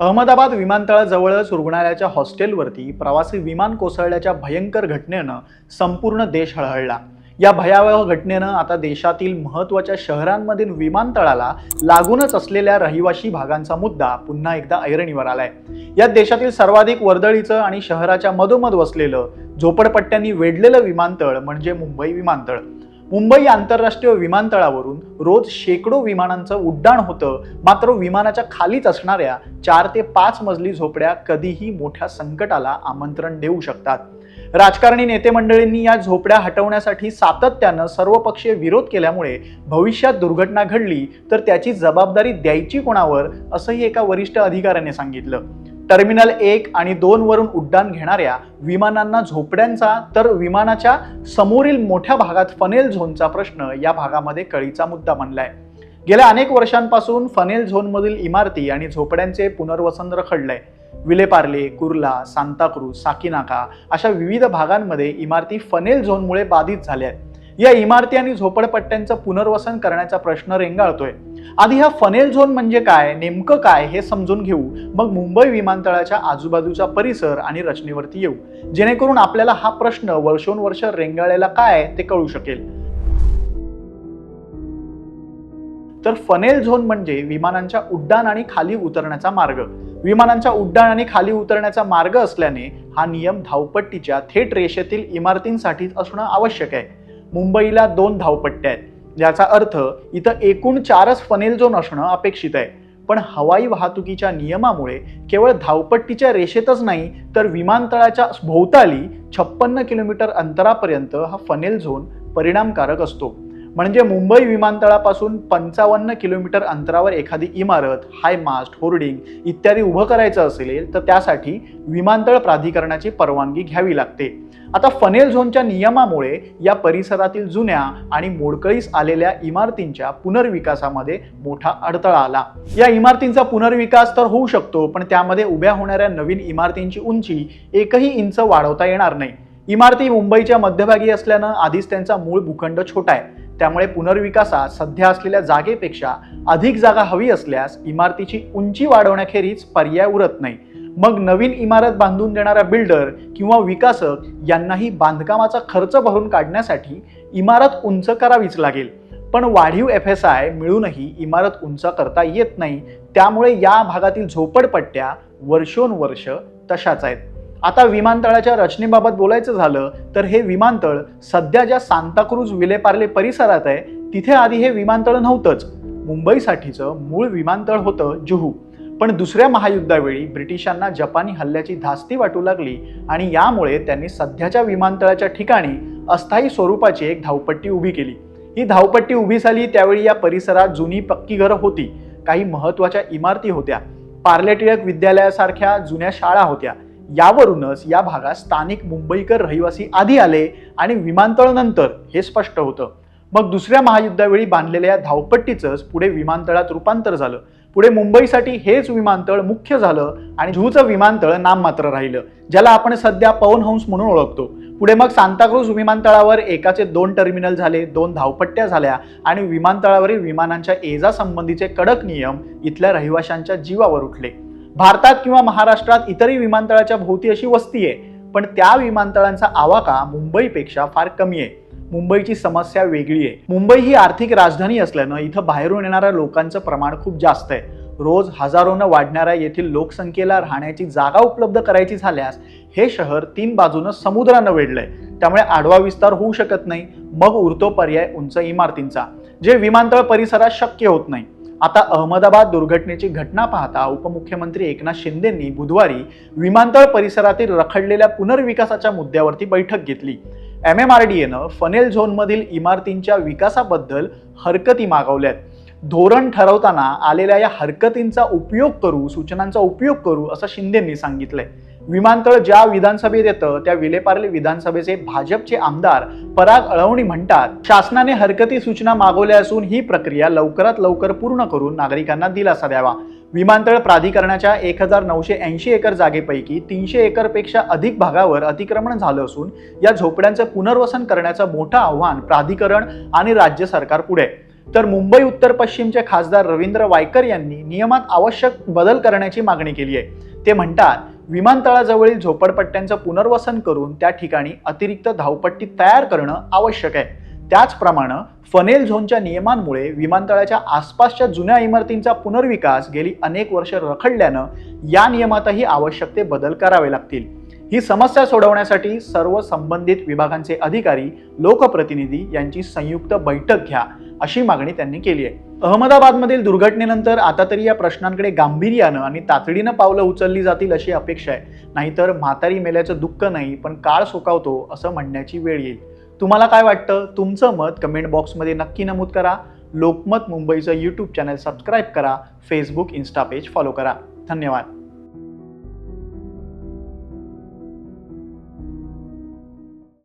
अहमदाबाद विमानतळाजवळच रुग्णालयाच्या हॉस्टेलवरती प्रवासी विमान कोसळल्याच्या भयंकर घटनेनं संपूर्ण देश हळहळला. या भयावह घटनेनं आता देशातील महत्त्वाच्या शहरांमधील विमानतळाला लागूनच असलेल्या रहिवाशी भागांचा मुद्दा पुन्हा एकदा ऐरणीवर आलाय. यात देशातील सर्वाधिक वर्दळीचं आणि शहराच्या मधोमध वसलेलं झोपडपट्ट्यांनी वेढलेलं विमानतळ म्हणजे मुंबई विमानतळ. मुंबई आंतरराष्ट्रीय विमानतळावरून रोज शेकडो विमानांचं उड्डाण होतं. मात्र विमानाच्या खालीच असणाऱ्या चार ते पाच मजली झोपड्या कधीही मोठ्या संकटाला आमंत्रण देऊ शकतात. राजकारणी नेते मंडळींनी या झोपड्या हटवण्यासाठी सातत्यानं सर्वपक्षीय विरोध केल्यामुळे भविष्यात दुर्घटना घडली तर त्याची जबाबदारी द्यायची कोणावर असंही एका वरिष्ठ अधिकाऱ्याने सांगितलं. टर्मिनल एक आणि दोन वरून उड्डाण घेणाऱ्या विमानांना झोपड्यांचा तर विमानाच्या समोरील मोठ्या भागात फनेल झोनचा प्रश्न या भागामध्ये कळीचा मुद्दा बनलाय. गेल्या अनेक वर्षांपासून फनेल झोनमधील इमारती आणि झोपड्यांचे पुनर्वसन रखडलंय. विलेपार्ले कुर्ला सांताक्रूज साकिनाका अशा विविध भागांमध्ये इमारती फनेल झोनमुळे बाधित झाल्या आहेत या इमारती आणि झोपडपट्ट्यांचं पुनर्वसन करण्याचा प्रश्न रेंगाळतोय. आधी हा फनेल झोन म्हणजे काय नेमकं काय हे समजून घेऊ. मग मुंबई विमानतळाच्या आजूबाजूचा परिसर आणि रचनेवरती येऊ. जेणेकरून आपल्याला हा प्रश्न वर्षोनवर्ष रेंगाळलेला काय ते कळू शकेल. तर फनेल झोन म्हणजे विमानांच्या उड्डाण आणि खाली उतरण्याचा मार्ग. विमानांच्या उड्डाण आणि खाली उतरण्याचा मार्ग असल्याने हा नियम धावपट्टीच्या थेट रेषेतील इमारतींसाठीच असणं आवश्यक आहे. मुंबईला दोन धावपट्ट्या आहेत. याचा अर्थ इथं एकूण चारच फनेल झोन असणं अपेक्षित आहे. पण हवाई वाहतुकीच्या नियमामुळे केवळ धावपट्टीच्या रेषेतच नाही तर विमानतळाच्या भोवताली छप्पन्न किलोमीटर अंतरापर्यंत हा फनेल झोन परिणामकारक असतो. म्हणजे मुंबई विमानतळापासून पंचावन्न किलोमीटर अंतरावर एखादी इमारत हाय मास्ट होर्डिंग इत्यादी उभं करायचं असेल तर त्यासाठी विमानतळ प्राधिकरणाची परवानगी घ्यावी लागते. आता फनेल झोनच्या नियमामुळे या परिसरातील जुन्या आणि मोडकळीस आलेल्या इमारतींच्या पुनर्विकासामध्ये मोठा अडथळा आला. या इमारतींचा पुनर्विकास तर होऊ शकतो पण त्यामध्ये उभ्या होणाऱ्या नवीन इमारतींची उंची एकही इंच वाढवता येणार नाही. इमारती मुंबईच्या मध्यभागी असल्यानं आधीच त्यांचा मूळ भूखंड छोटा आहे. त्यामुळे पुनर्विकासात सध्या असलेल्या जागेपेक्षा अधिक जागा हवी असल्यास इमारतीची उंची वाढवण्याखेरीज पर्याय उरत नाही. मग नवीन इमारत बांधून देणारा बिल्डर किंवा विकासक यांनाही बांधकामाचा खर्च भरून काढण्यासाठी इमारत उंच करावीच लागेल. पण वाढीव एफ एस आय मिळूनही इमारत उंच करता येत नाही. त्यामुळे या भागातील झोपडपट्ट्या वर्षोनवर्ष तशाच आहेत. आता विमानतळाच्या रचनेबाबत बोलायचं झालं तर हे विमानतळ सध्या ज्या सांताक्रूज विलेपार्ले परिसरात आहे तिथे आधी हे विमानतळ नव्हतंच. मुंबईसाठीचं मूळ विमानतळ होतं जुहू. पण दुसऱ्या महायुद्धावेळी ब्रिटिशांना जपानी हल्ल्याची धास्ती वाटू लागली आणि यामुळे त्यांनी सध्याच्या विमानतळाच्या ठिकाणी अस्थायी स्वरूपाची एक धावपट्टी उभी केली. ही धावपट्टी उभी झाली त्यावेळी या परिसरात जुनी पक्की घरं होती. काही महत्त्वाच्या इमारती होत्या. पार्ले टिळक विद्यालयासारख्या जुन्या शाळा होत्या. यावरूनच या भागात स्थानिक मुंबईकर रहिवासी आधी आले आणि विमानतळ नंतर हे स्पष्ट होतं. मग दुसऱ्या महायुद्धावेळी बांधलेल्या या धावपट्टीचंच पुढे विमानतळात रूपांतर झालं. पुढे मुंबईसाठी हेच विमानतळ मुख्य झालं आणि जुहूचं विमानतळ नाममात्र राहिलं ज्याला आपण सध्या पवन हंस म्हणून ओळखतो. पुढे मग सांताक्रूज विमानतळावर एकाचे दोन टर्मिनल झाले दोन धावपट्ट्या झाल्या आणि विमानतळावरील विमानांच्या एजा संबंधीचे कडक नियम इथल्या रहिवाशांच्या जीवावर उठले. भारतात किंवा महाराष्ट्रात इतरही विमानतळाच्या भोवती अशी वस्ती आहे पण त्या विमानतळांचा आवाका मुंबईपेक्षा फार कमी आहे. मुंबईची समस्या वेगळी आहे. मुंबई ही आर्थिक राजधानी असल्यानं इथं बाहेरून येणाऱ्या लोकांचं प्रमाण खूप जास्त आहे. रोज हजारोनं वाढणाऱ्या येथील लोकसंख्येला राहण्याची जागा उपलब्ध करायची झाल्यास हे शहर तीन बाजूनं समुद्रानं वेढलंय. त्यामुळे आडवा विस्तार होऊ शकत नाही. मग उरतो पर्याय उंच इमारतींचा जे विमानतळ परिसरात शक्य होत नाही. आता अहमदाबाद दुर्घटनेची घटना पाहता उपमुख्यमंत्री एकनाथ शिंदेंनी बुधवारी विमानतळ परिसरातील रखडलेल्या पुनर्विकासाच्या मुद्द्यावरती बैठक घेतली. एम एम आर डी एनं फनेल झोनमधील इमारतींच्या विकासाबद्दल हरकती मागवल्यात. धोरण ठरवताना आलेल्या या हरकतींचा उपयोग करू सूचनांचा उपयोग करू असं शिंदेंनी सांगितलंय. विमानतळ ज्या विधानसभेत येतं त्या विलेपार्ले विधानसभेचे भाजपचे आमदार पराग अळवणी म्हणतात शासनाने हरकती सूचना मागवल्या असून ही प्रक्रिया लवकरात लवकर पूर्ण करून नागरिकांना दिलासा द्यावा. विमानतळ प्राधिकरणाच्या एक हजार नऊशे ऐंशी एकर जागेपैकी तीनशे एकरपेक्षा अधिक भागावर अतिक्रमण झालं असून या झोपड्यांचं पुनर्वसन करण्याचं मोठं आव्हान प्राधिकरण आणि राज्य सरकार पुढे. तर मुंबई उत्तर पश्चिमचे खासदार रवींद्र वायकर यांनी नियमात आवश्यक बदल करण्याची मागणी केली आहे. ते म्हणतात विमानतळाजवळील झोपडपट्ट्यांचं पुनर्वसन करून त्या ठिकाणी अतिरिक्त धावपट्टी तयार करणं आवश्यक आहे. त्याचप्रमाणे फनेल झोनच्या नियमांमुळे विमानतळाच्या आसपासच्या जुन्या इमारतींचा पुनर्विकास गेली अनेक वर्ष रखडल्यानं या नियमातही आवश्यक ते बदल करावे लागतील. ही समस्या सोडवण्यासाठी सर्व संबंधित विभागांचे अधिकारी लोकप्रतिनिधी यांची संयुक्त बैठक घ्या अशी मागणी त्यांनी केली आहे. अहमदाबादमधील दुर्घटनेनंतर आता तरी या प्रश्नांकडे गांभीर्यानं आणि तातडीनं पावलं उचलली जातील अशी अपेक्षा आहे. नाहीतर म्हातारी मेल्याचं दुःख नाही पण काळ सोकावतो असं म्हणण्याची वेळ येईल. तुम्हाला काय वाटतं? तुमचं मत कमेंट बॉक्समध्ये नक्की नमूद करा. लोकमत मुंबईचं यूट्यूब चॅनल सबस्क्राईब करा. फेसबुक इन्स्टा पेज फॉलो करा. धन्यवाद.